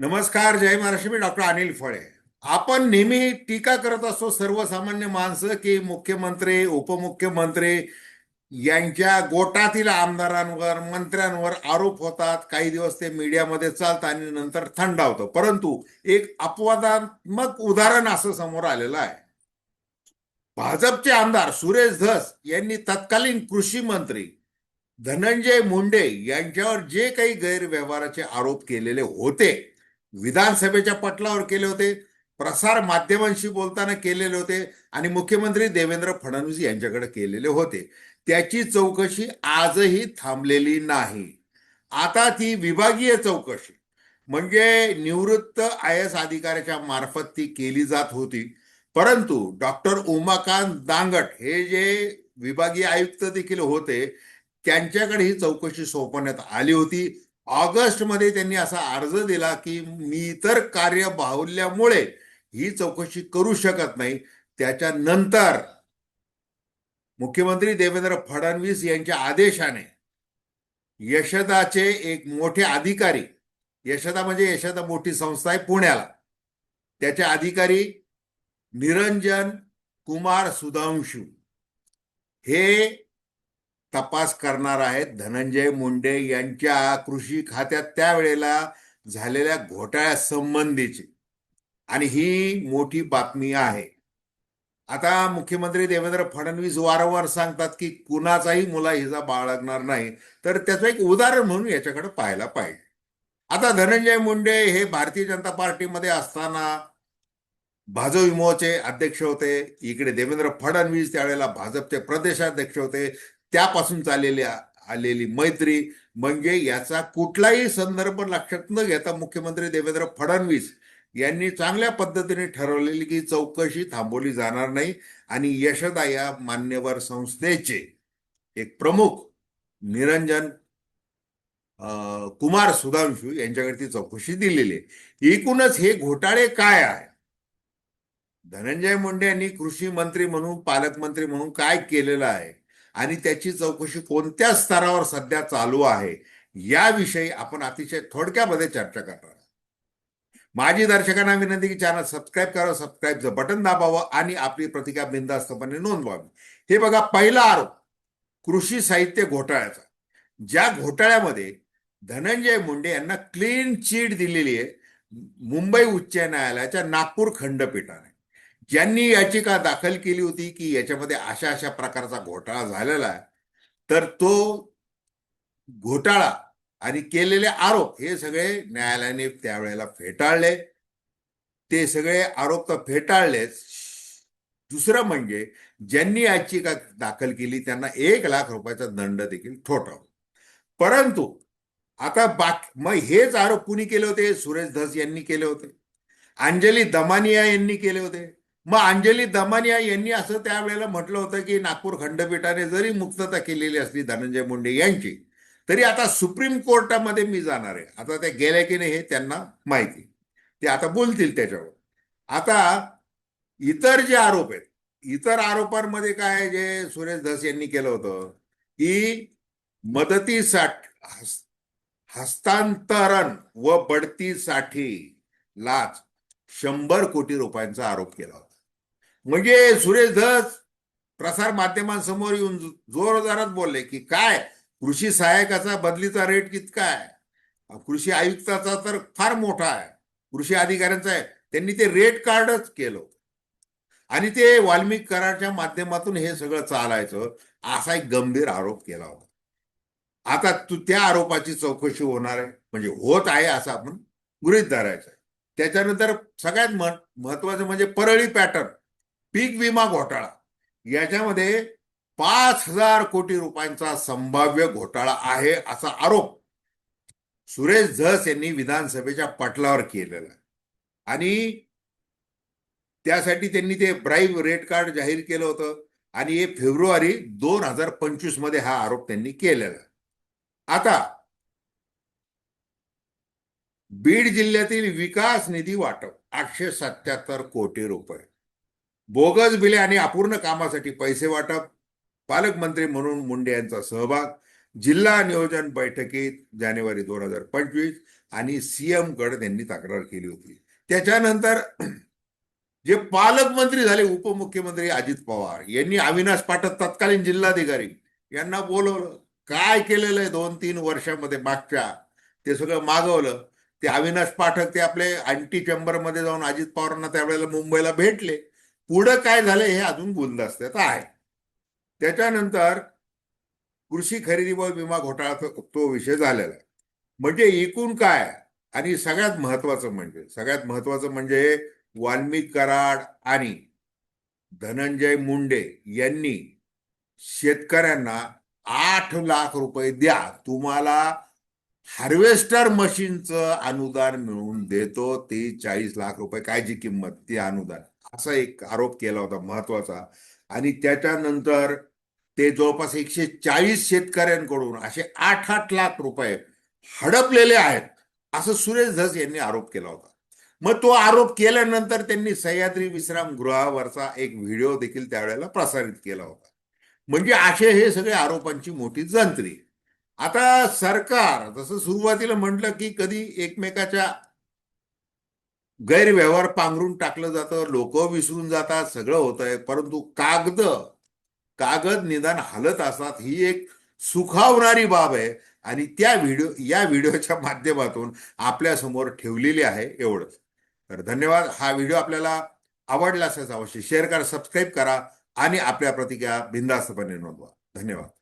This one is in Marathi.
नमस्कार जय महाराष्ट्र मी डॉक्टर अनिल फळे. आपण नेहमी टीका करत असतो सर्वसामान्य माणसं की मुख्यमंत्री उपमुख्यमंत्री यांच्या गोटातील आमदारांवर मंत्र्यांवर आरोप होतात. काही दिवस ते मीडियामध्ये चालतात आणि नंतर थंड होतो. परंतु एक अपवादात्मक उदाहरण असं समोर आलेलं आहे. भाजपचे आमदार सुरेश धस यांनी तत्कालीन कृषी मंत्री धनंजय मुंडे यांच्यावर जे काही गैरव्यवहाराचे आरोप केलेले होते विधानसभेच्या पटलावर केले होते प्रसार माध्यमांशी बोलताना केलेले होते आणि मुख्यमंत्री देवेंद्र फडणवीस यांच्याकडे केलेले होते. त्याची चौकशी आजही थांबलेली नाही. आता ती विभागीय चौकशी म्हणजे निवृत्त आय एस अधिकाऱ्याच्या मार्फत ती केली जात होती. परंतु डॉक्टर उमाकांत दांगट हे जे विभागीय आयुक्त देखील होते त्यांच्याकडे ही चौकशी सोपवण्यात आली होती. ऑगस्टमध्ये त्यांनी असा अर्ज दिला की मी इतर कार्य बाहुल्यामुळे ही चौकशी करू शकत नाही. त्याच्यानंतर मुख्यमंत्री देवेंद्र फडणवीस यांच्या आदेशाने यशदाचे एक मोठे अधिकारी यशदा म्हणजे यशदा मोठी संस्था आहे पुण्याला त्याचे अधिकारी निरंजन कुमार सुधांशू हे तपास करणार आहेत. धनंजय मुंडे यांच्या कृषी खात्यात त्यावेळेला झालेल्या घोटाळ्यासंबंधीची आणि ही मोठी बातमी आहे. आता मुख्यमंत्री देवेंद्र फडणवीस वारंवार सांगतात की कुणाचाही मुला मुलाहिजा बाळगणार नाही. तर त्याचं एक उदाहरण म्हणून याच्याकडे पाहायला पाहिजे. आता धनंजय मुंडे हे भारतीय जनता पार्टीमध्ये असताना भाजप विमोचे अध्यक्ष होते. इकडे देवेंद्र फडणवीस त्यावेळेला भाजपचे प्रदेशाध्यक्ष होते. त्यापासून चाललेली आलेली मैत्री. म्हणजे याचा कुठलाही संदर्भ लक्षात न घेता मुख्यमंत्री देवेंद्र फडणवीस यांनी चांगल्या पद्धतीने ठरवलेली की चौकशी थांबवली जाणार नाही आणि यशदा या मान्यवर संस्थेचे एक प्रमुख निरंजन अं, कुमार सुधांशू यांच्याकडे ती चौकशी दिलेली आहे. एकूणच हे घोटाळे काय आहे? धनंजय मुंडे यांनी कृषी मंत्री म्हणून पालकमंत्री म्हणून काय केलेलं आहे? आणि त्याची चौकशी कोणत्या स्तरावर सध्या चालू आहे याविषयी आपण अतिशय थोडक्यामध्ये चर्चा करणार आहोत. माझी दर्शकांना विनंती की चॅनल सबस्क्राईब करा सबस्क्राईबचं बटन दाबावं आणि आपली प्रतिका बिंदास्तपणे नोंदवावी. हे बघा पहिला आरोप कृषी साहित्य घोटाळ्याचा. ज्या घोटाळ्यामध्ये धनंजय मुंडे यांना क्लीन चीट दिलेली आहे मुंबई उच्च न्यायालयाच्या नागपूर खंडपीठाने. ज्यांनी याचिका दाखल केली होती की याच्यामध्ये अशा अशा प्रकारचा घोटाळा झालेला आहे तर तो घोटाळा आणि केलेले आरोप हे सगळे न्यायालयाने त्यावेळेला फेटाळले. ते सगळे आरोप तर फेटाळलेच. दुसरं म्हणजे ज्यांनी याचिका दाखल केली त्यांना एक लाख रुपयाचा दंड देखील ठोठावला. परंतु आता बाकी मग हेच आरोप कुणी केले होते? सुरेश धस यांनी केले होते. अंजली दमानिया यांनी केले होते. मग अंजली दमानिया यांनी असं त्यावेळेला म्हटलं होतं की नागपूर खंडपीठाने जरी मुक्तता केलेली असली धनंजय मुंडे यांची तरी आता सुप्रीम कोर्टामध्ये मी जाणार आहे. आता त्या गेल्या की नाही हे त्यांना माहिती. ते आता बोलतील त्याच्यावर. आता इतर जे आरोप आहेत इतर आरोपांमध्ये काय आहे जे सुरेश धस यांनी केलं होतं की मदतीसाठी हस- हस्तांतरण व बढतीसाठी लाच शंभर कोटी रुपयांचा आरोप केला होता. म्हणजे सुरेश धस प्रसार माध्यमांसमोर येऊन जोरदारात बोलले की काय? कृषी सहायकाचा बदलीचा रेट कितका आहे? कृषी आयुक्ताचा तर फार मोठा आहे. कृषी अधिकाऱ्यांचा आहे. त्यांनी ते रेट कार्डच केलं. आणि ते वाल्मिक करारच्या माध्यमातून हे सगळं चालायचं असा एक गंभीर आरोप केला होता. आता तू त्या आरोपाची चौकशी होणार आहे. म्हणजे होत आहे असं आपण गृहित धरायचं त्याच्यानंतर सगळ्यात महत्वाचं म्हणजे परळी पॅटर्न पीक विमा घोटाळा. याच्यामध्ये पाच हजार कोटी रुपयांचा संभाव्य घोटाळा आहे असा आरोप सुरेश झस यांनी विधानसभेच्या पटलावर केलेला. आणि त्यासाठी त्यांनी ते ब्राईब रेट कार्ड जाहीर केलं होतं. आणि हे फेब्रुवारी दोन हजार पंचवीसमध्ये हा आरोप त्यांनी केलेला. आता बीड जिल्ह्यातील विकास निधी वाटप आठशे सत्याहत्तर कोटी रुपये. बोगस बिले आणि अपूर्ण कामासाठी पैसे वाटप पालकमंत्री म्हणून मुंडे यांचा सहभाग जिल्हा नियोजन बैठकीत जानेवारी दोन हजार पंचवीस आणि सीएमकडे त्यांनी तक्रार केली होती. त्याच्यानंतर जे पालकमंत्री झाले उपमुख्यमंत्री अजित पवार यांनी अविनाश पाठक तत्कालीन जिल्हाधिकारी यांना बोलवलं. काय केलेलं आहे दोन तीन वर्षामध्ये मागच्या? ते सगळं मागवलं. ते अविनाश पाठक ते आपले अँटी चेंबरमध्ये जाऊन अजित पवारांना त्यावेळेला मुंबईला भेटले. पुढं काय झालं हे अजून गुलदस्त्यात आहे. त्याच्यानंतर कृषी खरेदी व विमा घोटाळा तो- विषय झालेला आहे. म्हणजे एकूण काय? आणि सगळ्यात महत्वाचं म्हणजे सगळ्यात महत्वाचं म्हणजे वाल्मिक कराड आणि धनंजय मुंडे यांनी शेतकऱ्यांना आठ लाख रुपये द्या. तुम्हाला हार्वेस्टर मशीनचं अनुदान मिळवून देतो. ते चाळीस लाख रुपये. काय जी किंमत? ती अनुदान. असा एक आरोप केला होता महत्त्वाचा. आणि त्याच्यानंतर ते जवळपास एकशे चाळीस शेतकऱ्यांकडून असे आठ आठ लाख रुपये हडपलेले आहेत असं सुरेश धस यांनी आरोप केला होता. मग तो आरोप केल्यानंतर त्यांनी सह्याद्री विश्रामगृहावरचा एक व्हिडिओ देखील त्यावेळेला प्रसारित केला होता. म्हणजे असे हे सगळे आरोपांची मोठी जंत्री. आता सरकार जसं सुरुवातीला म्हटलं की कधी एकमेकाच्या गैरव्यवहार पांघरून टाकलं जातं लोक विसरून जातात सगळं होत आहे परंतु कागद कागद निदान हलत असतात ही एक सुखावणारी बाब आहे. आणि त्या व्हिडिओ या व्हिडिओच्या माध्यमातून आपल्यासमोर ठेवलेली आहे एवढंच. तर धन्यवाद. हा व्हिडिओ आपल्याला आवडला असेल अवश्य शेअर करा सबस्क्राईब करा आणि आपल्या प्रतिक्रिया बिंदास्तपणे नोंदवा. धन्यवाद.